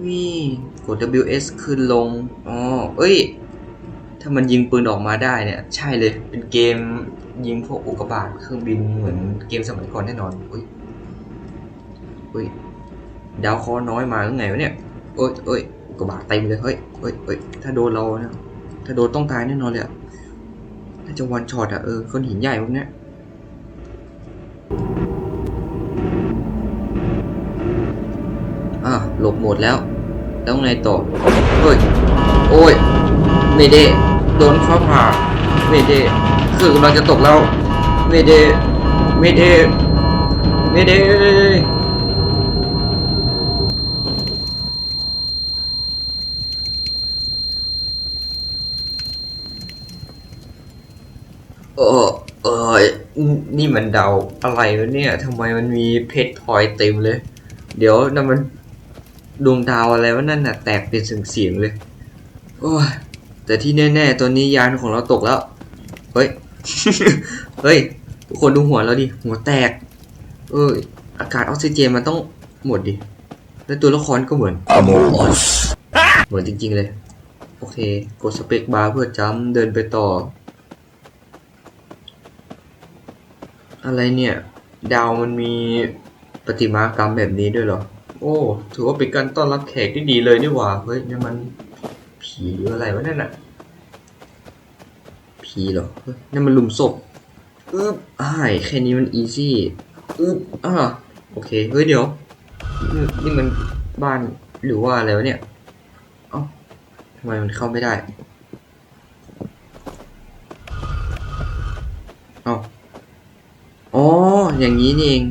นี่ กด WS ขึ้นลง อ๋อ เอ้ย ถ้ามันยิงปืนออกมาได้เนี่ย ใช่เลย เป็นเกมยิงพวกอุกกาบาตเครื่องบินเหมือนเกมสมัยก่อนแน่นอนอุ้ยอุ้ย ดาวเคอน้อยมาหรือไงวะเนี่ยเอ้ยเอ้ยอุกกาบาตเต็มเลย เฮ้ยเฮ้ยเฮ้ยถ้าโดนเรานะ ถ้าโดนต้องตายแน่นอนเลยอะน่าจะวันช็อตอะเออก้อนหินใหญ่พวกเนี้ย อะ หลบหมดแล้ว แล้วไงต่อเฮ้ยโอ้ยเมเดโดนฟ้าผ่าเมเดคือกำลังจะตกแล้วเมเดเมเดเมเดเออเออนี่มันเดาอะไรวะเนี่ยทำไมมันมีเพชรพลอยเต็มเลย เดี๋ยวนั่นมัน ดวงดาวอะไรวะนั่นน่ะแตกเป็นเสียงๆเลย โอ้ยแต่ที่แน่ๆตอนนี้ยานของเราตกแล้ว เฮ้ย เฮ้ย ทุกคนดูหัวเราดิ หัวแตก เอ้ยอากาศออกซิเจนมันต้องหมดดิ แล้วตัวละครก็เหมือน Among Us เหมือนจริงๆเลย โอเค กดสเปคบาร์เพื่อจำเดินไปต่อ อะไรเนี่ย ดาวมันมีประติมากรรมแบบนี้ด้วยเหรอ โอ้ ถือว่าเป็นการต้อนรับแขกที่ดีเลยนี่หว่า เฮ้ยนี่มันผีหรืออะไรวะนั่นน่ะ ผีเหรอเฮ้ยนั่นมันหลุมศพอึ๊บอ้ายแค่นี้มันอีซี่อึ๊บอ่าโอเค เฮ้ยเดี๋ยวนี่นี่มันบ้านหรือว่าอะไรวะเนี่ย เอ้าทำไมมันเข้าไม่ได้ เอ้าอ๋อ อย่างนี้นี่เอง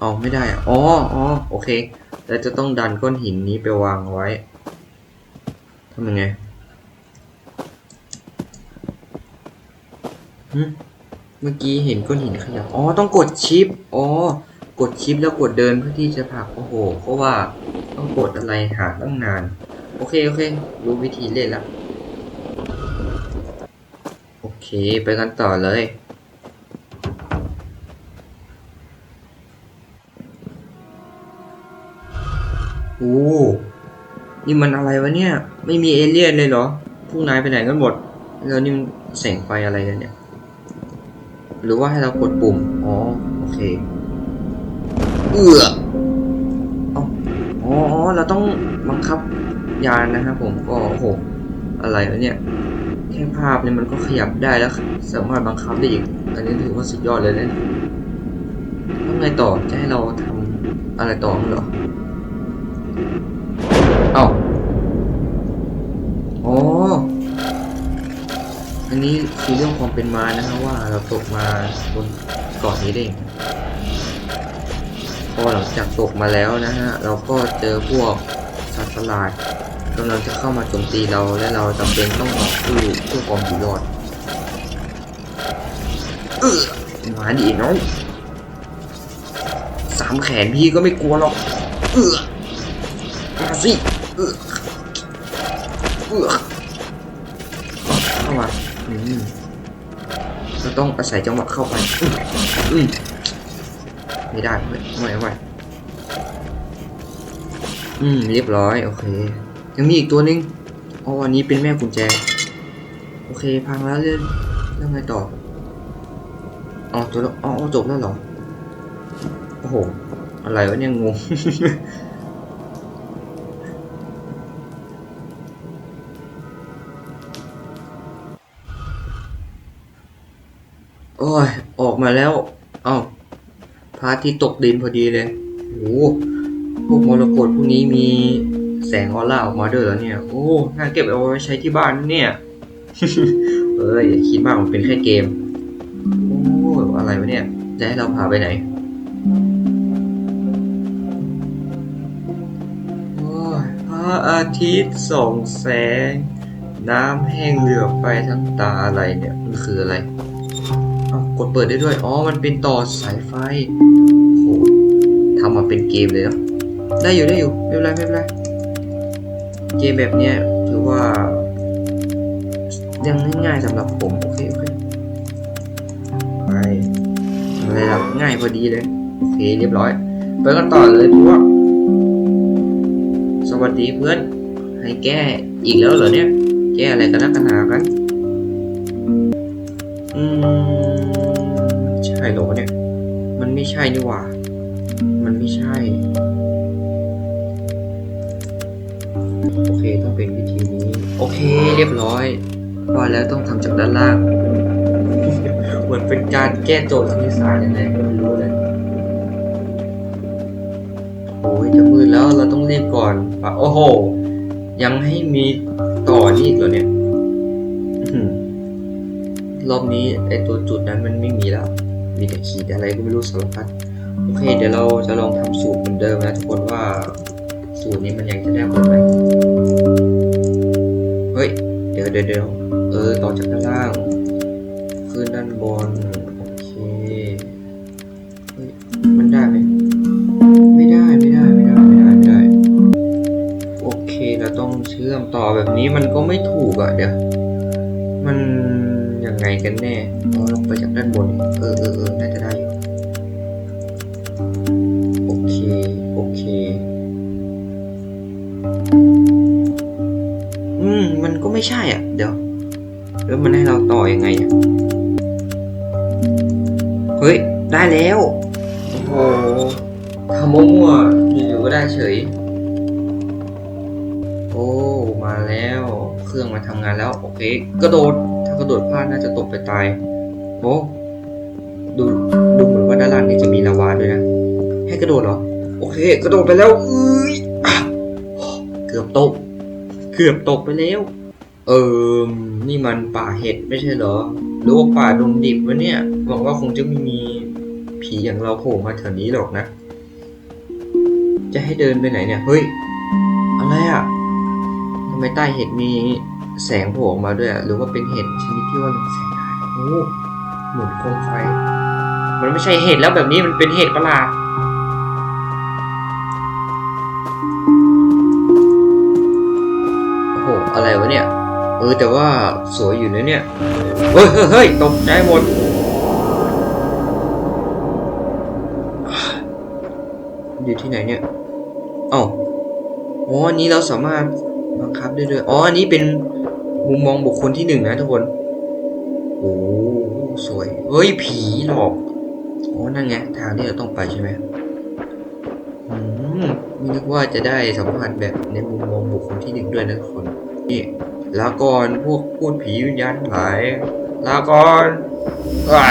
อ๋อไม่ได้อ๋ออ๋อโอเค แล้วจะต้องดันก้อนหินนี้ไปวางไว้ทำยังไงเมื่อกี้เห็นก้อนหินขยับ อ๋อ ต้องกดชิป อ๋อ กดชิปแล้วกดเดินเพื่อที่จะผลัก โอ้โห เพราะว่าต้องกดอะไรหาตั้งนาน โอเค โอเค รู้วิธีเล่นแล้ว โอเค ไปกันต่อเลย โอ้นี่มันอะไรวะเนี่ย ไม่มีเอเลี่ยนเลยเหรอพวกนายไปไหนกันหมด แล้วนี่มันแสงไฟอะไรกันเนี่ย หรือว่าให้เรากดปุ่ม อ๋อ โอเค เอือเอาอ๋อ เราต้องบังคับยานนะครับผม ก็โอ้โห อะไรวะเนี่ย แค่ภาพเนี่ยมันก็ขยับได้แล้ว สามารถบังคับได้อีก อันนี้ถือว่าสุดยอดเลยนะทำไงต่อ จะให้เราทำอะไรต่อเหรอ เอ้าอ๋อันนี้คือเรื่องความเป็นมานะครับว่าเราตกมาบนเกาะนี้ได้ยังพอหลังจากตกมาแล้วนะฮะ เราก็เจอพวกสัตว์ประหลาดกำลังจะเข้ามาโจมตีเราและเราจำเป็นต้องต่อสู้เพื่อความอยู่รอดเออมาดิน้องสามแขนพี่ก็ไม่กลัวหรอกเออ สิเออเออเข้ามาอืมเราต้องอาศัยจังหวะเข้าไปอืมไม่ได้ไม่ไม่ไม่อืมเรียบร้อย โอเค ยังมีอีกตัวนึงอ๋ออันนี้เป็นแม่กุญแจ โอเค พังแล้วเรื่องเรื่องไงต่ออ๋อตัวละอ๋อจบแล้วเหรอ โอ้โห อะไรวะเนี่ยงง โอ้ย ออกมาแล้ว เอ้าพระอาทิตย์ตกดินพอดีเลยโอ้พวกมรกตพวกนี้มีแสงออร่าออกมาด้วยเหรอเนี่ย โอ้น่าเก็บเอาไว้ใช้ที่บ้านเนี่ย เอ้ยอย่าคิดมากมันเป็นแค่เกม โอ้อะไรวะเนี่ย จะให้เราพาไปไหนโอ้ยพระอาทิตย์ส่องแสง น้ำแห้งเหลือบไปทั้งตาอะไรเนี่ย มันคืออะไร กดเปิดได้ด้วย อ๋อ มันเป็นต่อสายไฟโหทำมาเป็นเกมเลยเนาะ ได้อยู่ได้อยู่ ไม่เป็นไรไม่เป็นไรเกมแบบเนี้ยถือว่า ยังง่ายๆสำหรับผม โอเคโอเคไปอะไรล่ะง่ายพอดีเลย โอเคเรียบร้อย ไปกันต่อเลยพวกสวัสดีเพื่อน ให้แก้อีกแล้วเหรอเนี่ย แก้อะไรกันนักกันหากัน ใช่นี่หว่า มันไม่ใช่ โอเคต้องเป็นวิธีนี้ โอเคเรียบร้อยว่าแล้วต้องทำจากด้านล่าง เหมือนเป็นการแก้โจทย์คณิตศาสตร์ยังไงก็ไม่รู้เลยโอ้ยจะมืดแล้วเราต้องรีบก่อนอะโอ้โห ยังให้มีต่อนี่อีกเหรอเนี่ยรอบนี้ไอตัวจุดนั้นมันไม่มีแล้ว มีแต่ขีดอะไรก็ไม่รู้สารพัดโอเค เดี๋ยวเราจะลองทำสูตรเหมือนเดิมนะทุกคนว่าสูตรนี้มันยังจะได้ผลไหมเฮ้ย เดี๋ยวเดี๋ยวเดี๋ยวเออ ต่อจากด้านล่าง ขึ้นด้านบน โอเค เฮ้ย มันได้ไหมไม่ได้ ไม่ได้ ไม่ได้ ไม่ได้ ไม่ได้ โอเค เราต้องเชื่อมต่อแบบนี้มันก็ไม่ถูกอะเดี๋ยว มัน ยังไงกันแน่เอาลงไปจากด้านบน เออเออเออน่าจะได้อยู่โอเค โอเค อืม มันก็ไม่ใช่อะ เดี๋ยว แล้วมันให้เราต่อยังไงอะ เฮ้ย ได้แล้ว โอ้โหทำมั่วๆอยู่ๆก็ได้เฉย โอ้ มาแล้ว เครื่องมาทำงานแล้ว โอเค กระโดด ถ้ากระโดดพลาดน่าจะตกไปตาย โอ้ดูดูเหมือนว่าด้านล่างนี่จะมีลาวาด้วยนะ ให้กระโดดเหรอ โอเค กระโดดไปแล้วเอ้ยเกือบตก เกือบตกไปแล้ว เออนี่มันป่าเห็ดไม่ใช่เหรอหรือว่าป่าดงดิบวะเนี่ยหวังว่าคงจะไม่มีผีอย่างเราโผล่มาแถวนี้หรอกนะ จะให้เดินไปไหนเนี่ย เฮ้ย อะไรอะ่ะทำไมใต้เห็ดมี แสงโผล่ออกมาด้วยอะหรือว่าเป็นเห็ดชนิดที่ว่าเรืองแสงได้โอ้เหมือนโคมไฟ มันไม่ใช่เห็ดแล้วแบบนี้มันเป็นเห็ดประหลาดโอ้โหอะไรวะเนี่ยเออแต่ว่าสวยอยู่นะเนี่ยเฮ้ยเฮ้ยเฮ้ยตกใจหมดอยู่ที่ไหนเนี่ยเอ้าอ๋ออันนี้เราสามารถบังคับได้ด้วย อ๋อ อันนี้เป็น มุมมองบุคคลที่หนึ่งนะทุกคนโอ้สวย เฮ้ย ผีหลอกโอ้นั่นไง ทางที่เราต้องไปใช่ไหมอืมนึกว่าจะได้สัมผัสแบบในมุมมองบุคคลที่หนึ่งด้วยนะทุกคน นี่ลาก่อนพวกพูดผีวิญญาณหลายลาก่อนว้า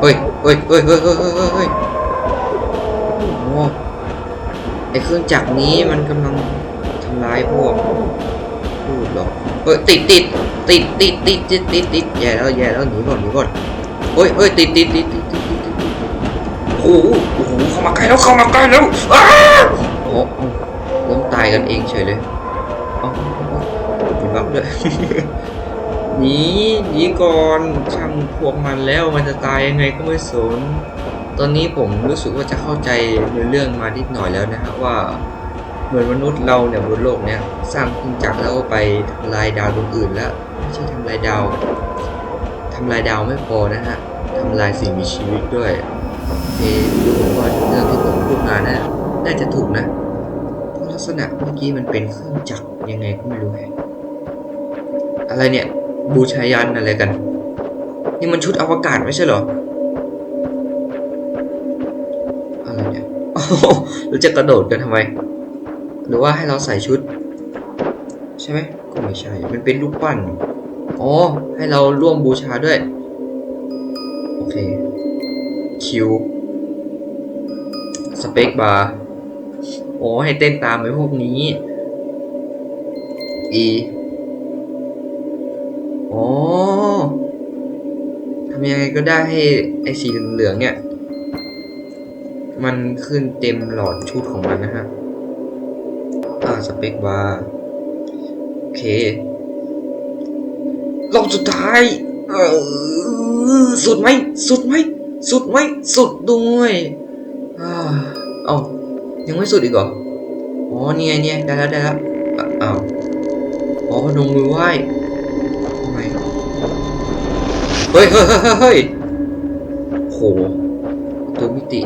เฮ้ยเฮ้ยเฮ้ยเฮ้ยเฮ้ยเฮ้ยโอ้ไอเครื่องจักรนี้มันกำลังำร้ายพวกพูดหรอกเฮ้ยติดติดติดติดติดติดติดติดแย่แล้วแย่แล้วหนีก่อนหนีก่อนเฮ้ยเฮ้ยติดติดติดติดติดติดติดโอ้โหโอ้โหเข้ามาใกล้แล้วเข้ามาใกล้แล้วอ้าโอ้ล้มตายกันเองเฉยเลยเอ้าเป็นบักด้วยหนีหนีก่อนช่างพวกมันแล้วมันจะตายยังไงก็ไม่สนตอนนี้ผมรู้สึกว่าจะเข้าใจในเรื่องมานิดหน่อยแล้วนะฮะว่า เหมือนมนุษย์เราเนี่ยบนโลกเนี่ยสร้างเครื่องจักรแล้วไปทำลายดาวดวงอื่นแล้วไม่ใช่ทำลายดาวทำลายดาวไม่พอนะฮะทำลายสิ่งมีชีวิตด้วยเอดูเหมือนว่าเรื่องที่ผมพูดมานะน่าจะถูกนะเพราะลักษณะเมื่อกี้มันเป็นเครื่องจักรยังไงก็ไม่รู้แฮะอะไรเนี่ยบูชายันอะไรกัน นี่มันชุดอวกาศไม่ใช่เหรออะไรเนี่ยเราจะกระโดดกันทำไม หรือว่าให้เราใส่ชุด ใช่ไหมก็ไม่ใช่ มันเป็นรูปปั้น อ๋อ ให้เราร่วมบูชาด้วย โอเค คิว สเปคบาร์โอ้ให้เต้นตามไปพวกนี้ E อ๋อทำยังไงก็ได้ให้ไอ้สีเหลืองเนี่ย มันขึ้นเต็มหลอดชุดของมันนะฮะ สเปคบาร์โอเครอบสุดท้าย เออสุดไหม สุดไหม สุดไหม สุดด้วยอ่าเอ้ายังไม่สุดอีกเหรอ อ๋อเนี่ยเนี่ยได้แล้วได้แล้วอ้าวอ๋อพนมือไหว้ทำไมเฮ้ยเฮ้ยเฮ้ยเฮ้ยโหตัวมิติ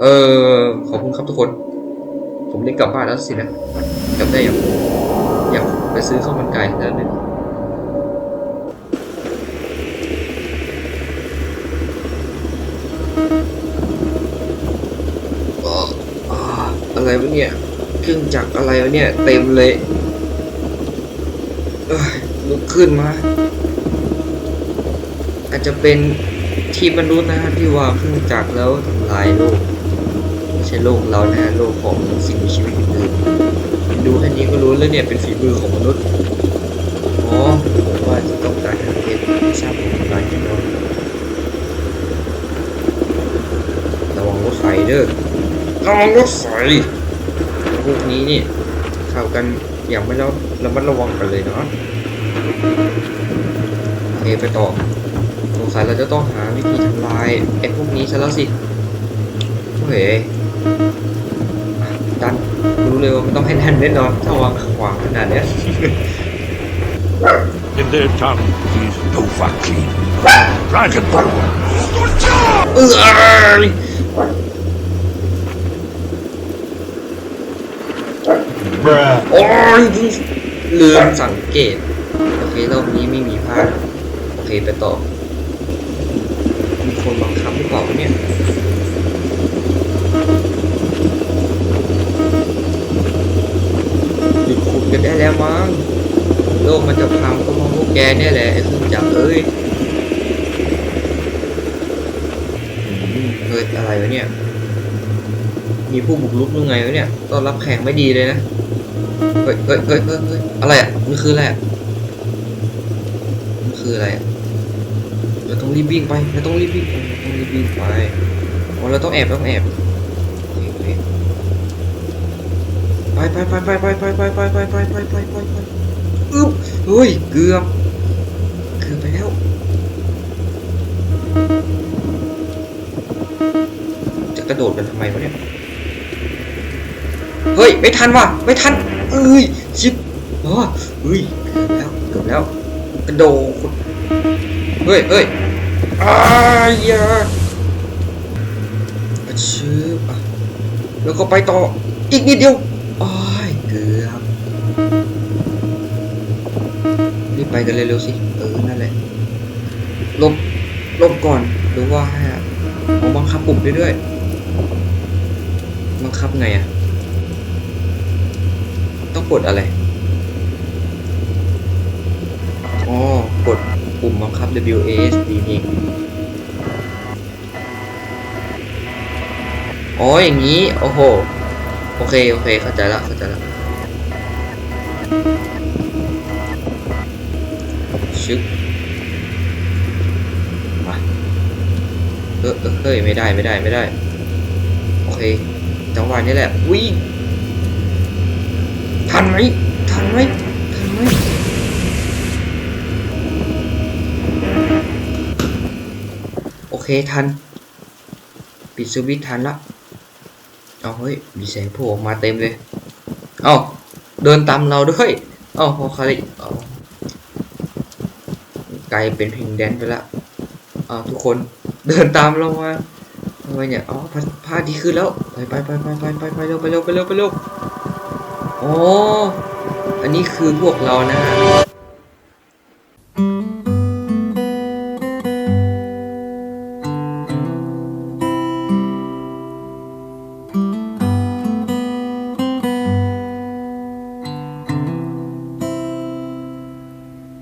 เออขอบคุณครับทุกคน ผมได้กลับบ้านแล้วสินะ กลับได้ยังอยากไปซื้อข้าวมันไก่แล้วนึงอ่าอ่าอะไรวะเนี่ยเครื่องจักรอะไรวะเนี่ย เต็มเลยลุกขึ้นมา อาจจะเป็นที่มนุษย์นะฮะที่ว่าเครื่องจักรแล้วทำลายโลกไม่ใช่โลกเรานะฮะโลกของสิ่งมีชีวิตอื่น ดูแค่นี้ก็รู้แล้วเนี่ยเป็นฝีมือของมนุษย์อ๋อผมว่าจะต้องการหาเพชรไม่ทราบเป็นอะไรกันเนาะระวังรถไฟเด้อระวังรถไฟพวกนี้นี่เข้ากันอย่างไม่ระระมัดระวังกันเลยเนาะโอเคไปต่อสงสัยเราจะต้องหาวิธีทำลายไอ้พวกนี้ซะแล้วสิเฮ้ยดัน เลยว่ามันต้องให้แน่นแน่นอนถ้าวางขวางขนาดเนี้ย In their tongue, he's Dovahkiin. Dragonborn. เอออะไรโอ้ยลืมสังเกต โอเครอบนี้ไม่มีพลาด โอเคไปต่อ มีคนบังคับหรือเปล่าวะเนี่ย แล้วมั้งโลกมันจะพังก็เพราะพวกแกเนี่ยแหละไอ้เครื่องจักรเอ้ยอืมเฮ้ยอะไรวะเนี่ย มีผู้บุกรุกยังไงวะเนี่ยต้อนรับแขกไม่ดีเลยนะเฮ้ยเฮ้ยเฮ้ยเฮ้ยเฮ้ยอะไรอะมันคืออะไรอะมันคืออะไรอะเราต้องรีบวิ่งไปเราต้องรีบวิ่งไปเราต้องรีบวิ่งไปอ๋อเราต้องแอบเราต้องแอบโอเคโอเค ไปไปไปไปไปไปไปไปไปไปไปไปไปไปอึ๊บเฮ้ยเกือบเกือบไปแล้วจะกระโดดกันทำไมวะเนี่ยเฮ้ยไม่ทันว่ะไม่ทันเอ้ยชิบอ๋อเฮ้ยเกือบแล้วเกือบแล้วกระโดดเฮ้ยเฮ้ยอายาอะชืบอะแล้วก็ไปต่ออีกนิดเดียว อ้ยเกือบรีบไปกันเร็วๆสิเออนั่นแหละลบลบก่อนหรือว่าเอาบังคับปุ่มได้ด้วยบังคับไงอะต้องกดอะไรอ๋อกดปุ่มบังคับ W A S D นี่อ๋ออย่างนี้ โอ้โห โอเค โอเค เข้าใจละเข้าใจละชึบมาเออเออเฮ้ย ไม่ได้ ไม่ได้ ไม่ได้ โอเค จังหวะนี้แหละ วิ่งทันไหมทันไหมทันไหมโอเค ทัน ปิดสวิตช์ทันละ เอาเฮ้ยมีแสงโผล่ออกมาเต็มเลย เอาเดินตามเราด้วย เอาพอคาริเอาไกลเป็นเพลงแดนไปละเอาทุกคนเดินตามเรามาทำไมเนี่ย อ๋อพระอาที่ขึ้นแล้ว ไปไปไปไปไปไปไปเร็วไปเร็วไปเร็วไปเร็วอ๋ออันนี้คือพวกเรานะฮะ